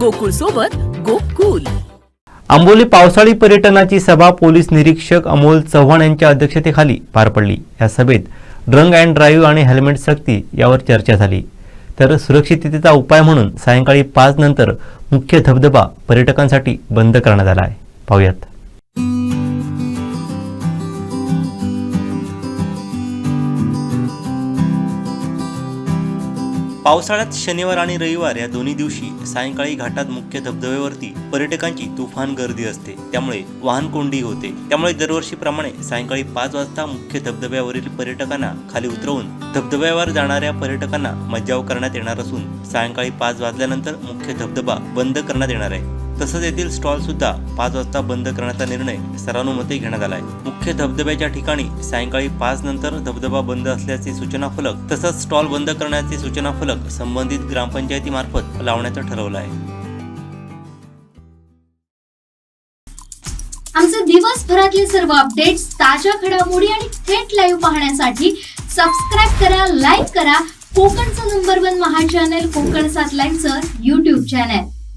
गोकुळ सोबत गोकुल. आंबोली पावसाळी पर्यटनाची सभा पोलीस निरीक्षक अमोल चव्हाण यांच्या अध्यक्षतेखाली पार पडली. या सभेत ड्रंक अँड ड्राईव्ह आणि हेल्मेट सक्ती यावर चर्चा झाली. तर सुरक्षिततेचा उपाय म्हणून सायंकाळी पाच नंतर मुख्य धबधबा पर्यटकांसाठी बंद करण्यात आला आहे. पाहूयात. पावसाळ्यात शनिवार आणि रविवार या दोन्ही दिवशी सायंकाळी घाटात मुख्य धबधब्यावरती पर्यटकांची तुफान गर्दी असते. त्यामुळे वाहन कोंडी होते. त्यामुळे दरवर्षीप्रमाणे सायंकाळी पाच वाजता मुख्य धबधब्यावरील पर्यटकांना खाली उतरवून धबधब्यावर जाणाऱ्या पर्यटकांना मज्जाव करण्यात येणार असून सायंकाळी पाच वाजल्यानंतर मुख्य धबधबा बंद करण्यात येणार आहे. तसंच येथील स्टॉल सुद्धा पाच वाजता बंद करण्याचा निर्णय सर्वानुमते घेण्यात आलाय मुख्य धबधब्याच्या ठिकाणी सायंकाळी पाच नंतर धबधबा बंद असल्याचे सूचना फलक तसंच स्टॉल बंद करण्याचे सूचना फलक संबंधित ग्रामपंचायतीमार्फत लावण्याचं ठरवलं आहे. आमचे दिवसभरातले सर्व अपडेट्स ताज्या घडामोडी आणि थेट लाईव्ह पाहण्यासाठी सबस्क्राईब करा लाईक करा. कोकणचं number one Maha channel Konkan सात लाईनचं युट्यूब चॅनल